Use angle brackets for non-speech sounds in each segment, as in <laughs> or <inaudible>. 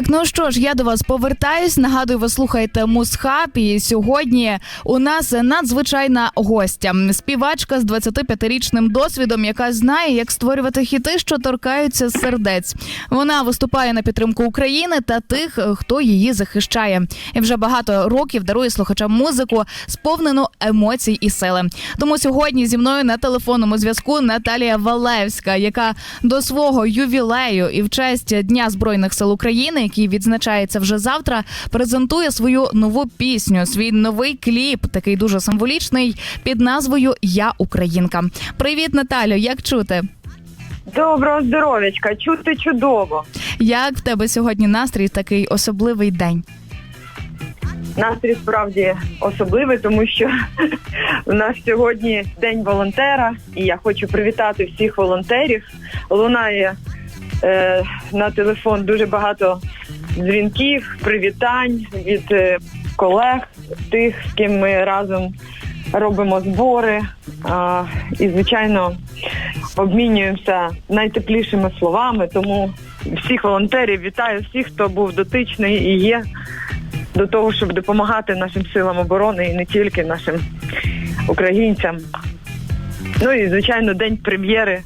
Так, ну що ж, я до вас повертаюсь. Нагадую, ви слухаєте Мусхаб. І сьогодні у нас надзвичайна гостя, співачка з 25-річним досвідом, яка знає, як створювати хіти, що торкаються сердець. Вона виступає на підтримку України та тих, хто її захищає. І вже багато років дарує слухачам музику, сповнену емоцій і сили. Тому сьогодні зі мною на телефонному зв'язку Наталія Валевська, яка до свого ювілею і в честь Дня збройних сил України, який відзначається вже завтра, презентує свою нову пісню, свій новий кліп, такий дуже символічний, під назвою Я Українка. Привіт, Наталю! Як чути? Доброго здоров'ячка, чути чудово. Як в тебе сьогодні настрій такий особливий день? Настрій справді особливий, тому що <laughs> у нас сьогодні день волонтера, і я хочу привітати всіх волонтерів. Лунає е, на телефон дуже багато дзвінків, привітань від е, колег, тих, з ким ми разом робимо збори. А, і, звичайно, обмінюємося найтеплішими словами. Тому всіх волонтерів вітаю всіх, хто був дотичний і є до того, щоб допомагати нашим силам оборони і не тільки нашим українцям. Ну і звичайно, день прем'єри.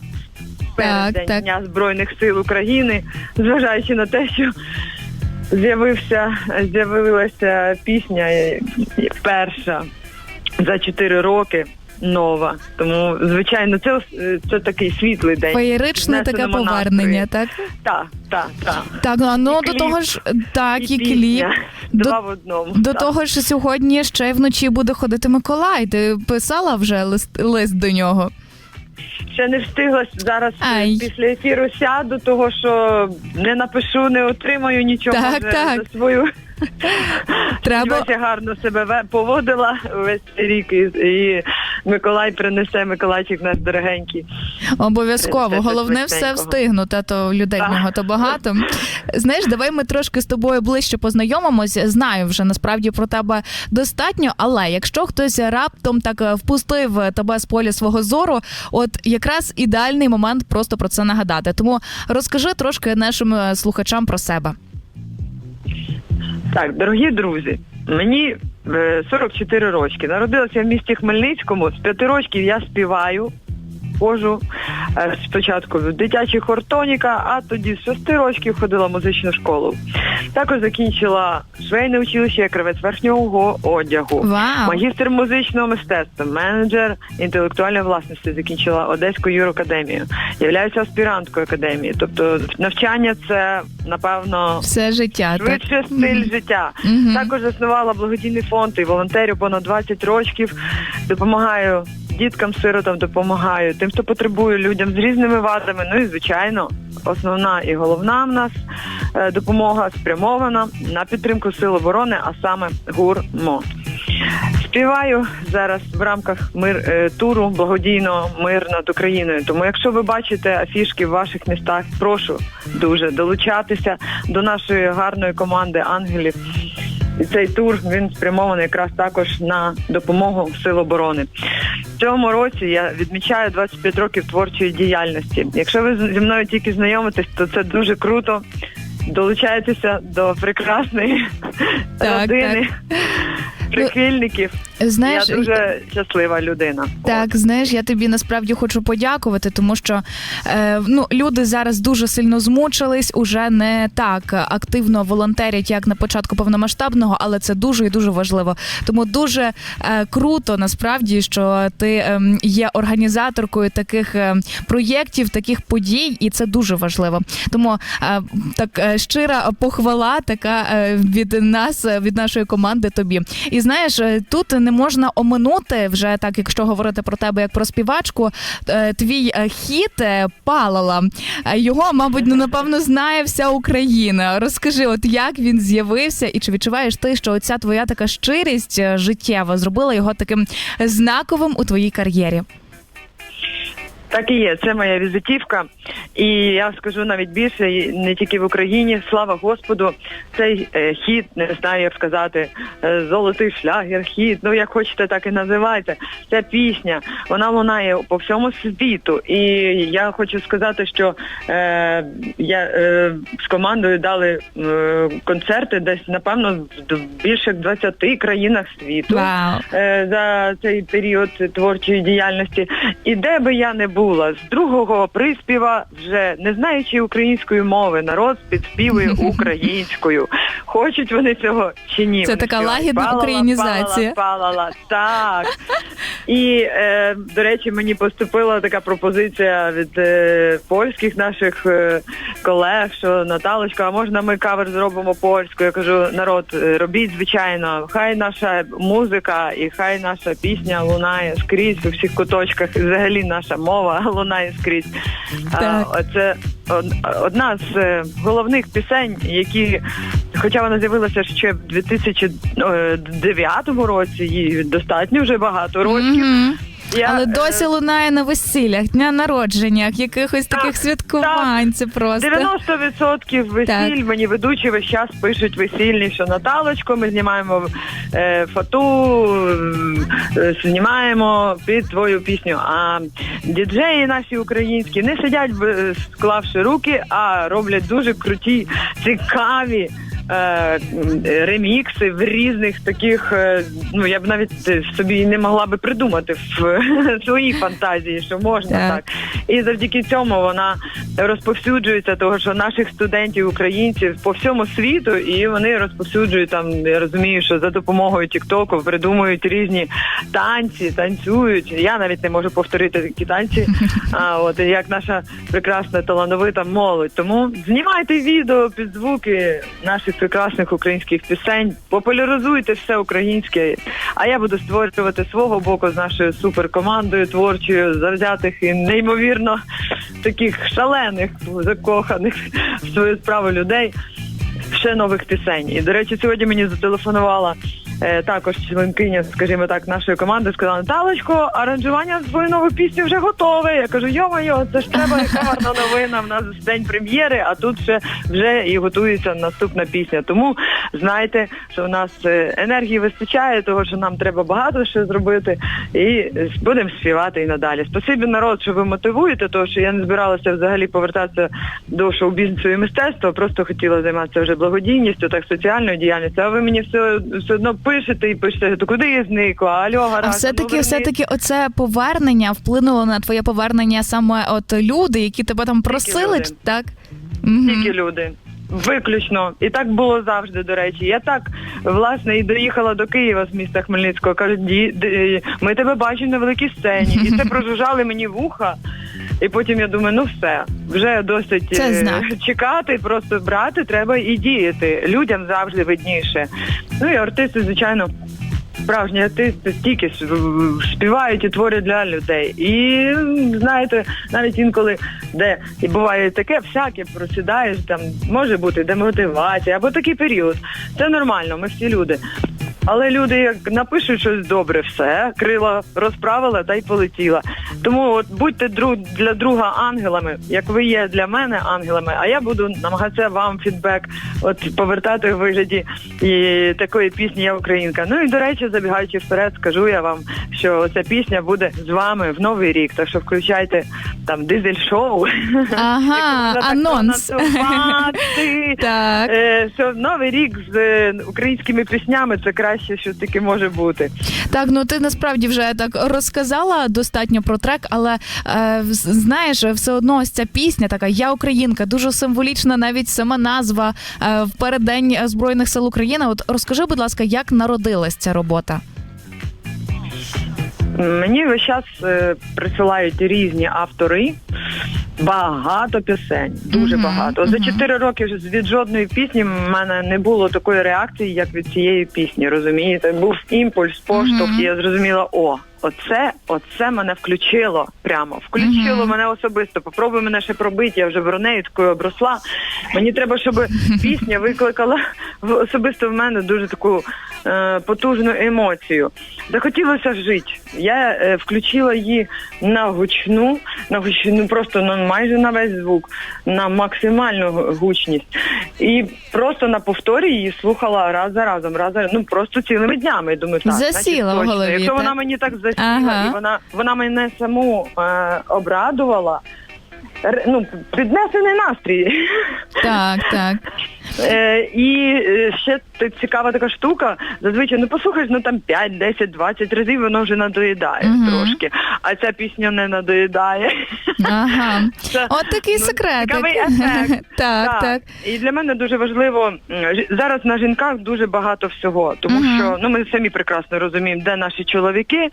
Так, так. Дня Збройних сил України, зважаючи на те, що з'явився з'явилася пісня е, перша за 4 роки. Нова, тому звичайно, це це такий світлий день. Феєричне таке повернення, так? Так, так, так. Так, а ну І до кліп, того ж, так, і, кліп. пісня. До- Два в одному. До так. того ж, сьогодні ще й вночі буде ходити Миколай. Ти писала вже лист, лист до нього? Ще не встигла зараз е, Ай. після ефіру сяду, того що не напишу, не отримаю нічого Так, за, так. за свою. Треба Сподіваюся, гарно себе ве- поводила весь цей рік, і, і Миколай принесе Миколайчик наш дорогенький. обов'язково. Головне все встигнути, а то людей в нього то багато. Знаєш, давай ми трошки з тобою ближче познайомимось. Знаю вже насправді про тебе достатньо, але якщо хтось раптом так е, впустив тебе з поля свого зору, от якраз ідеальний момент просто про це нагадати. Тому розкажи трошки нашим е, слухачам про себе. Так, дорогі друзі, мені 44 рочки. Народилася в місті Хмельницькому. З п'яти років я співаю. Ходжу е, спочатку в дитячий хортоніка, а тоді з шести років ходила в музичну школу. Також закінчила швейне училище кравець верхнього одягу. Вау! Магістр музичного мистецтва, менеджер інтелектуальної власності закінчила Одеську юракадемію. Являюся аспіранткою академії. Тобто навчання це напевно Все життя. Так. швидше стиль життя. Мгм. Також заснувала благодійний фонд і волонтерів понад 20 років. Допомагаю діткам, сиротам, допомагаю тим, хто потребує людям з різними вадами. Ну і звичайно, основна і головна в нас е, допомога спрямована на підтримку сил оборони, а саме гурмо. Співаю зараз в рамках мир е, туру благодійного мир над Україною. Тому, якщо ви бачите афішки в ваших містах, прошу дуже долучатися до нашої гарної команди ангелів. І цей тур він спрямований якраз також на допомогу сил оборони. Цьому році я відмічаю 25 років творчої діяльності. Якщо ви зі мною тільки знайомитесь, то це дуже круто. Долучайтеся до прекрасної Так, родини прихильників. Знаєш, я дуже щаслива людина. Так, знаєш, я тобі насправді хочу подякувати, тому що е, ну люди зараз дуже сильно змучились, уже не так активно волонтерять, як на початку повномасштабного, але це дуже і дуже важливо. Тому дуже е, круто насправді, що ти ем, є організаторкою таких е, проєктів, таких подій, і це дуже важливо. Тому е, так е, щира похвала, така е, від нас, е, від нашої команди тобі. І знаєш, е, тут не можна оминути вже так, якщо говорити про тебе як про співачку, е, твій е, хіт е, палала. Його, мабуть, ну напевно знає вся Україна. Розкажи, от як він з'явився, і чи відчуваєш ти, що оця твоя така щирість життєва зробила його таким знаковим у твоїй кар'єрі? Так і є, це моя візитівка. І я скажу навіть більше, не тільки в Україні, слава Господу, цей е, хіт, не знаю, як сказати, е, золотий шлягер, хіт, ну як хочете, так і називайте. Ця пісня, вона лунає по всьому світу. І я хочу сказати, що е, я е, з командою дали е, концерти десь, напевно, в більше 20 країнах світу Вау. е, за цей період творчої діяльності. І де би я не була, з другого приспіва, вже не знаючи української мови, народ підспівує <laughs> українською. Хочуть вони цього чи ні? Це Вони така співають лагідна «Палала, українізація». палала, палала. Так. І, е, до речі, мені поступила така пропозиція від е, польських наших е, колег, що Наталочка, а можна ми кавер зробимо польською? Я кажу, народ, е, робіть звичайно. Хай наша музика і хай наша пісня лунає скрізь у всіх куточках. І взагалі наша мова лунає скрізь. Так. Це одна з е, головних пісень, які, хоча вона з'явилася ще в 2009 році, їй достатньо вже багато років. Мгм. Я, Але е, досі лунає на весіллях, дня народженнях, якихось Так, таких святкувань. Це просто 90% весіль Так. мені ведучі весь час пишуть весільні, що Наталочко, ми знімаємо е, фату, е, знімаємо під твою пісню. А діджеї наші українські не сидять склавши руки, а роблять дуже круті, цікаві. Е, Ремікси в різних таких, е, ну я б навіть е, собі не могла би придумати в <laughs> своїй фантазії, що можна Так. так. І завдяки цьому вона розповсюджується, того що наших студентів, українців по всьому світу, і вони розповсюджують там. Я розумію, що за допомогою Тіктоку придумують різні танці, танцюють. Я навіть не можу повторити такі танці. <laughs> А от як наша прекрасна талановита молодь. Тому знімайте відео під звуки наших прекрасних українських пісень, популяризуйте все українське. А я буду створювати свого боку з нашою суперкомандою творчою, завзятих і неймовірно таких шалених, закоханих в свою справу людей. Ще нових пісень. І до речі, сьогодні мені зателефонувала також членкиня, скажімо так, нашої команди. Сказала Наталочко, аранжування з нову пісню вже готове. Я кажу, йо-моє, це ж треба яка гарна новина. В нас день прем'єри, а тут ще вже і готується наступна пісня. Тому знайте, що в нас е, енергії вистачає, того що нам треба багато що зробити, і е, будемо співати і надалі. Спасибі народ, що ви мотивуєте, тому що я не збиралася взагалі повертатися до шоу-бізнесу і мистецтва. Просто хотіла займатися вже благодійністю, так соціальною діяльністю. А ви мені все, все одно пишете і пишете, то куди я зникла? Алло, а все ну, таки, все таки, оце повернення вплинуло на твоє повернення саме от люди, які тебе там просили, люди. так? Тільки люди. Виключно. І так було завжди, до речі. Я так, власне, і доїхала до Києва з міста Хмельницького. Кажуть, «Ді- ди- ми тебе бачимо на великій сцені. І це <laughs> прожужжали мені вуха. І потім я думаю, ну все, вже досить Це е, знак. чекати, просто брати треба і діяти. Людям завжди видніше. Ну і артисти, звичайно. Справжні артисти стільки співають і творять для людей. І знаєте, навіть інколи, де і буває таке, всяке просідаєш, там може бути демотивація або такий період. Це нормально, ми всі люди. Але люди як напишуть щось добре, все, крила розправила та й полетіла. Тому от будьте друг для друга ангелами, як ви є для мене ангелами, а я буду намагатися вам фідбек от повертати в вигляді і такої пісні Я Українка. Ну і до речі, забігаючи вперед, скажу я вам, що ця пісня буде з вами в новий рік. Так що включайте там дизель-шоу. Ага, Якщо так анонс. Так. Е, що новий рік з українськими піснями це краще, що таке може бути. Так, ну ти насправді вже так розказала достатньо про трек, але е, знаєш, все одно ось ця пісня така Я Українка, дуже символічна, навіть сама назва е, в переддень Збройних сил України. От розкажи, будь ласка, як народилась ця робота? Мені весь час е, присилають різні автори. Багато пісень, дуже Мгм, багато. За мгм. чотири роки від жодної пісні в мене не було такої реакції, як від цієї пісні. Розумієте, був імпульс, поштовх, Мгм. і я зрозуміла, о, оце, оце мене включило прямо. Включило Мгм. мене особисто. Попробуй мене ще пробити. Я вже бронею такою обросла. Мені треба, щоб <laughs> пісня викликала особисто в мене дуже таку е, потужну емоцію. Захотілося жити. Я е, включила її на гучну, на гучну, просто на майже на весь звук, на максимальну гучність. І просто на повторі її слухала раз за разом, раз за ну просто цілими днями. Думаю, так, Засіла значить, в голові, Якщо так? вона мені так засіла, Ага. і вона вона мене саму е, обрадувала. Ну, піднесений настрій. Так, так. Е, і е, ще цікава така штука. Зазвичай, ну послухаєш, ну там 5, 10, 20 разів воно вже надоїдає Мгм. трошки. А ця пісня не надоїдає. Ага. Це, От такий ну, секретик. цікавий <laughs> ефект. Так, так. І для мене дуже важливо зараз на жінках дуже багато всього, тому Мгм. що ну ми самі прекрасно розуміємо, де наші чоловіки.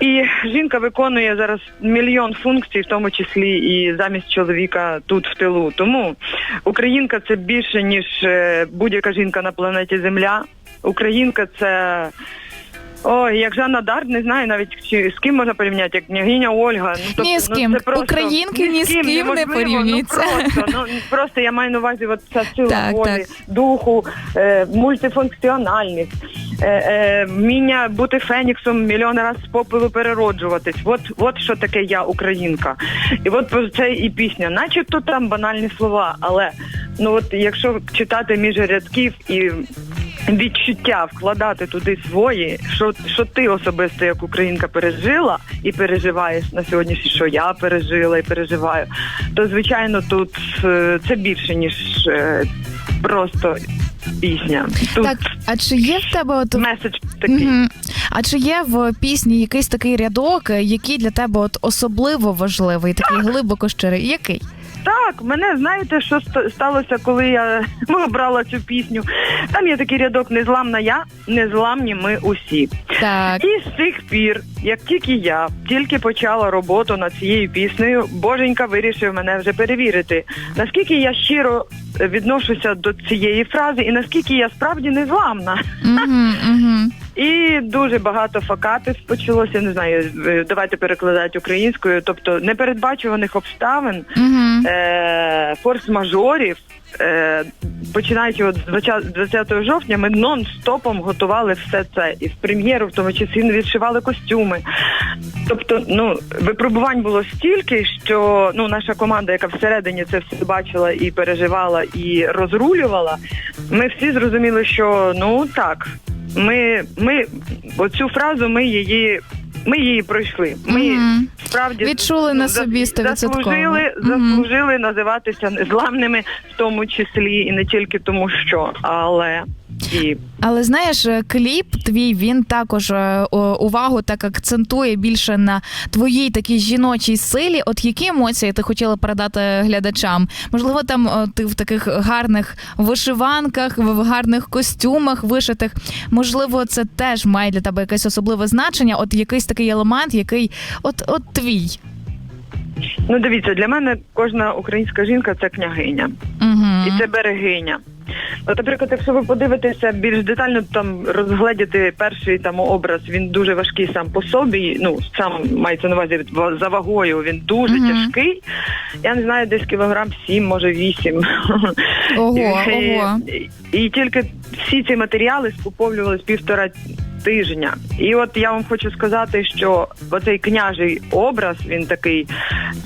І жінка виконує зараз мільйон функцій, в тому числі і замість чоловіка тут в тилу. Тому українка це більше ніж е, будь-яка жінка на планеті Земля. Українка це. Ой, як Жанна Дарк, не знаю навіть чи з ким можна порівняти, як княгиня Ольга. Ну, тобто, Ні з ну, ким. це просто, Українки ні з ким не неможливо, порівнюються. Ну, просто, ну, просто я маю на увазі от ця сила Так, волі, так. духу, е, мультифункціональність, е, е, вміння бути феніксом мільйон раз з попелу перероджуватись. От, от що таке я, українка. І от це і пісня. Начебто там банальні слова, але ну от якщо читати між рядків і відчуття вкладати туди свої, що, що ти особисто як українка пережила і переживаєш на сьогоднішній, що я пережила і переживаю, то звичайно тут е, це більше ніж е, просто пісня. Тут Так, а чи є в тебе от меседж такий. Мгм. А чи є в пісні якийсь такий рядок, е, який для тебе от особливо важливий, такий глибоко щирий? Який? Так, мене знаєте, що сталося, коли я <laughs> обрала цю пісню. Там є такий рядок Незламна я, незламні ми усі. Так. І з тих пір, як тільки я тільки почала роботу над цією піснею, Боженька вирішив мене вже перевірити, наскільки я щиро відношуся до цієї фрази, і наскільки я справді незламна. Угу, угу. І дуже багато факапів почалося. Не знаю, е, давайте перекладати українською, тобто непередбачуваних обставин, Угу. е, форс-мажорів. Е, починаючи от з 20 20 жовтня, ми нон-стопом готували все це і в прем'єру, в тому числі відшивали костюми. Тобто, ну випробувань було стільки, що ну наша команда, яка всередині це все бачила і переживала, і розрулювала, ми всі зрозуміли, що ну так, ми, ми оцю фразу, ми її. Ми її пройшли. Ми Мгм. справді Відчули на за- собі стовідсотково. заслужили, Мгм. заслужили називатися незламними, в тому числі і не тільки тому, що але і Але знаєш, е, кліп твій він також е, о, увагу так акцентує більше на твоїй такій жіночій силі. От які емоції ти хотіла передати глядачам? Можливо, там е, ти в таких гарних вишиванках, в гарних костюмах вишитих. Можливо, це теж має для тебе якесь особливе значення. От якийсь такий елемент, який от, от твій. ну дивіться, для мене кожна українська жінка це княгиня. Угу. і це берегиня. От, наприклад, якщо ви подивитеся більш детально, там розгледіти перший там образ, він дуже важкий сам по собі. Ну сам мається на увазі ва- за вагою. Він дуже Мгм. тяжкий. Я не знаю, десь кілограм сім, може вісім. Ого, <laughs> І- ого. І, і тільки всі ці матеріали скуповлювались півтора тижня. І от я вам хочу сказати, що оцей княжий образ, він такий,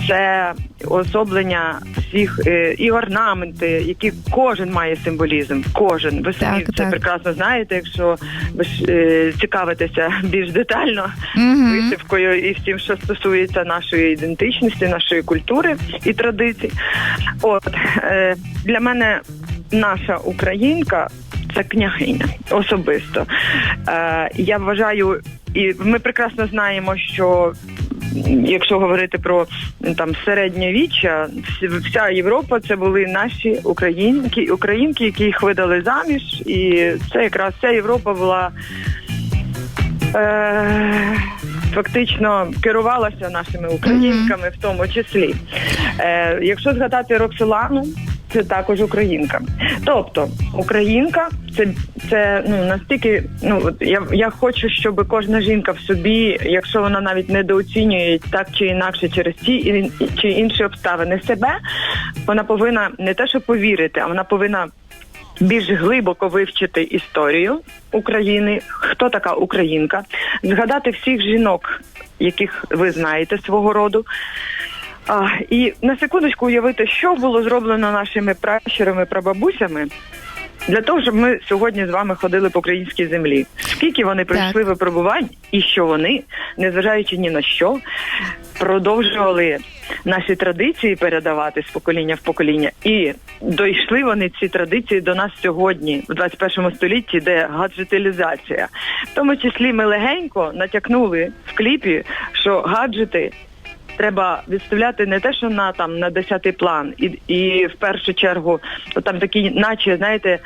це особлення всіх е, і орнаменти, які кожен має символізм. Кожен. Ви самі Так, це так. прекрасно знаєте, якщо ви ж е, цікавитеся <laughs> більш детально Угу. вишивкою і всім, що стосується нашої ідентичності, нашої культури і традицій. От е, для мене наша українка. Це княгиня особисто. Е, я вважаю, і ми прекрасно знаємо, що якщо говорити про там середньовіччя, вся Європа це були наші українки, українки, які їх видали заміж, і це якраз ця Європа була е, фактично керувалася нашими українками, в тому числі. Е, якщо згадати Роксолану, це також українка. Тобто Українка це, це ну настільки. Ну я, я хочу, щоб кожна жінка в собі, якщо вона навіть недооцінює так чи інакше через ті чи інші обставини себе, вона повинна не те, що повірити, а вона повинна більш глибоко вивчити історію України, хто така українка, згадати всіх жінок, яких ви знаєте свого роду. А, і на секундочку уявити, що було зроблено нашими пращурами, прабабусями. Для того, щоб ми сьогодні з вами ходили по українській землі. Скільки вони пройшли випробувань, і що вони, незважаючи ні на що, продовжували наші традиції передавати з покоління в покоління. І дійшли вони ці традиції до нас сьогодні, в 21 столітті, де гаджетилізація. В тому числі ми легенько натякнули в кліпі, що гаджети треба відставляти не те, що на там на десятий план, і, і в першу чергу там такий, наче знаєте.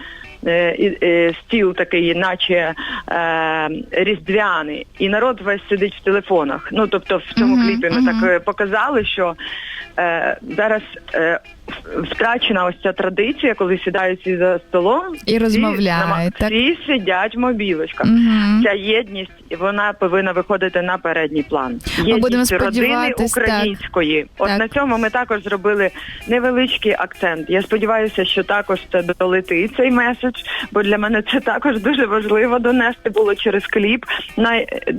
е, е, Стіл такий, наче е, різдвяний, і народ весь сидить в телефонах. Ну тобто, в цьому Мгм, кліпі ми мгм. так е, показали, що зараз е, втрачена ось ця традиція, коли сідають всі за столом І розмовляють, так? всі сидять в мобілочках. Мгм. Ця єдність вона повинна виходити на передній план. Єдність будемо родини сподіватись, так. української. От Так. на цьому ми також зробили невеличкий акцент. Я сподіваюся, що також це долетить цей меседж, бо для мене це також дуже важливо донести було через кліп,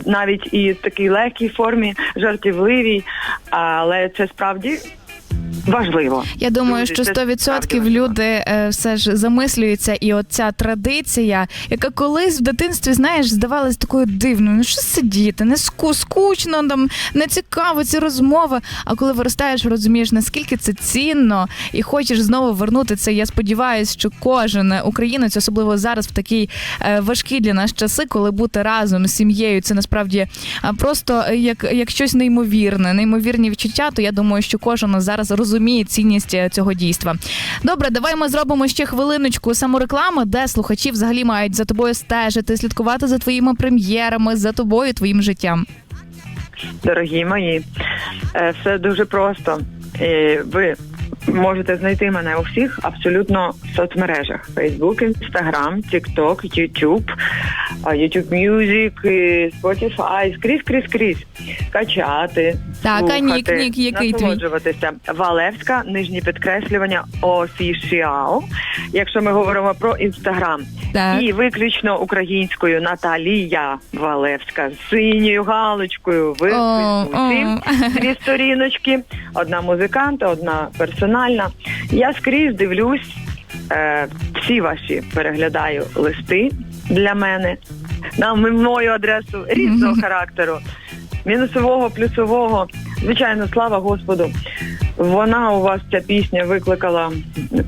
навіть і в такій легкій формі, жартівливій, але це справді. Важливо. Я думаю, що це 100% люди е, все ж замислюються, і от ця традиція, яка колись в дитинстві, знаєш, здавалась такою дивною. Ну що сидіти, не ску, скучно, там не цікаво ці розмови. А коли виростаєш, розумієш, наскільки це цінно, і хочеш знову вернути це. Я сподіваюся, що кожен українець, особливо зараз в такий е, важкі для нас часи, коли бути разом з сім'єю, це насправді просто е, як, як щось неймовірне, неймовірні відчуття. То я думаю, що кожен зараз розуміє цінність е, цього дійства. Добре, давай ми зробимо ще хвилиночку самореклами, де слухачі взагалі мають за тобою стежити, слідкувати за твоїми прем'єрами, за тобою, твоїм життям. Дорогі мої, е, все дуже просто. Е, Ви можете знайти мене у всіх абсолютно соцмережах: Facebook, Instagram, TikTok, YouTube, YouTube Music, Spotify, скрізь, скрізь, скрізь. Качати, Так, а нік, нік, який насолоджуватися. Валевська, нижні підкреслювання, official. Якщо ми говоримо про Instagram. Так. І виключно українською Наталія Валевська з синьою галочкою. Ви <laughs> дві сторіночки, одна музиканта, одна персональна. Я скрізь дивлюсь, е, всі ваші переглядаю листи для мене на мою адресу різного характеру. Мінусового, плюсового, звичайно, слава Господу. Вона у вас ця пісня викликала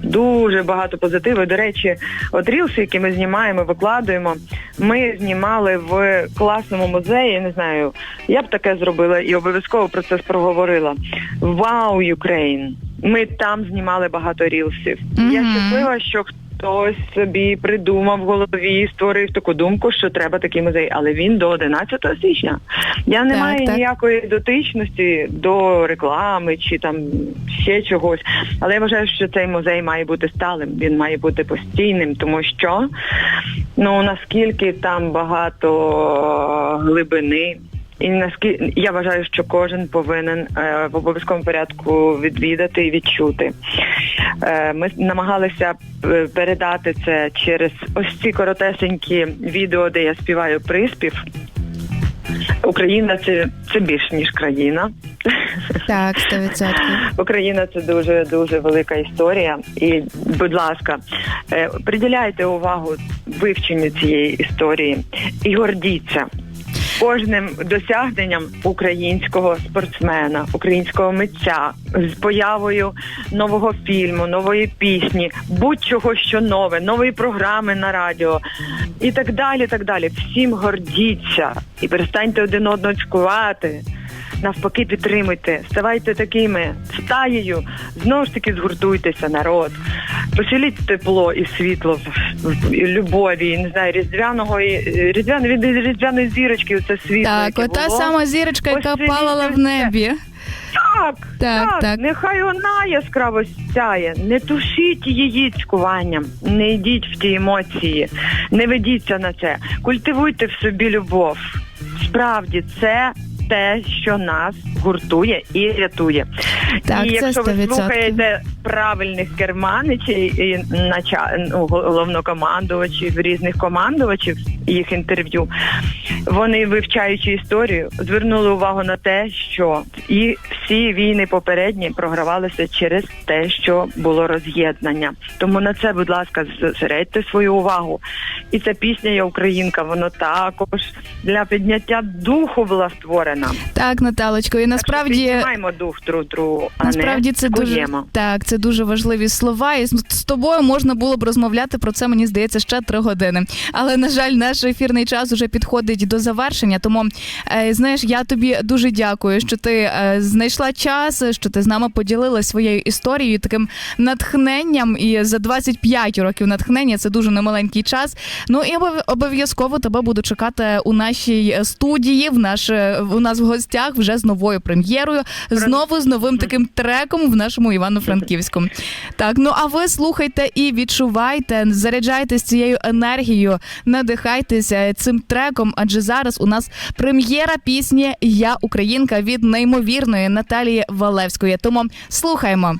дуже багато позитиву. До речі, от рілси, які ми знімаємо, викладуємо. Ми знімали в класному музеї. Не знаю, я б таке зробила і обов'язково про це проговорила. Вау, Юкрейн! Ми там знімали багато рілсів. Я Мгм. щаслива, що хтось собі придумав в голові, створив таку думку, що треба такий музей, але він до 11 січня. Я не Так, маю так. ніякої дотичності до реклами чи там ще чогось. Але я вважаю, що цей музей має бути сталим, він має бути постійним, тому що ну наскільки там багато глибини. І наскільки я вважаю, що кожен повинен е, в обов'язковому порядку відвідати і відчути. Е, ми намагалися е, передати це через ось ці коротесенькі відео, де я співаю приспів. Україна це, це більш ніж країна. Так, 100%. Україна це дуже дуже велика історія. І, будь ласка, е, приділяйте увагу вивченню цієї історії і гордіться. Кожним досягненням українського спортсмена, українського митця з появою нового фільму, нової пісні, будь-чого що нове, нової програми на радіо і так далі. так далі. Всім гордіться і перестаньте один одного цькувати. Навпаки, підтримуйте, ставайте такими стаєю, знову ж таки згуртуйтеся, народ. Посіліть тепло і світло в- і любові, і, не знаю, різдвяного і різдвяної від різдвяної зірочки. Це світло. Так, ота сама зірочка, яка палала в небі. Так, Так, так, так. нехай вона яскраво сяє. Не тушіть її цькуванням, не йдіть в ті емоції, не ведіться на це. Культивуйте в собі любов. Справді, це те, що нас гуртує і рятує. Так, і це якщо ви 100%. слухаєте правильних керманичей і ну, головнокомандувачів різних командувачів їх інтерв'ю. Вони, вивчаючи історію, звернули увагу на те, що і всі війни попередні програвалися через те, що було роз'єднання. Тому на це, будь ласка, зосередьте свою увагу. І ця пісня «Я Українка, воно також для підняття духу була створена. Так, Наталочко, і насправді. маємо дух друг другу, а Насправді не це дуже так, це дуже важливі слова. І з тобою можна було б розмовляти про це. Мені здається, ще три години. Але на жаль, наш ефірний час уже підходить до завершення. Тому е, знаєш, я тобі дуже дякую, що ти е, знайшла час, що ти з нами поділилась своєю історією, таким натхненням. І за 25 років натхнення це дуже немаленький час. Ну і обов- обов'язково тебе буду чекати у нашій студії. В наш у нас в гостях вже з новою прем'єрою. Знову з новим таким треком в нашому Івано-Франківську. Так, ну а ви слухайте і відчувайте, заряджайтесь цією енергією, надихайтеся цим треком. Адже зараз у нас прем'єра пісні Я Українка від неймовірної Наталії Валевської. Тому слухаємо.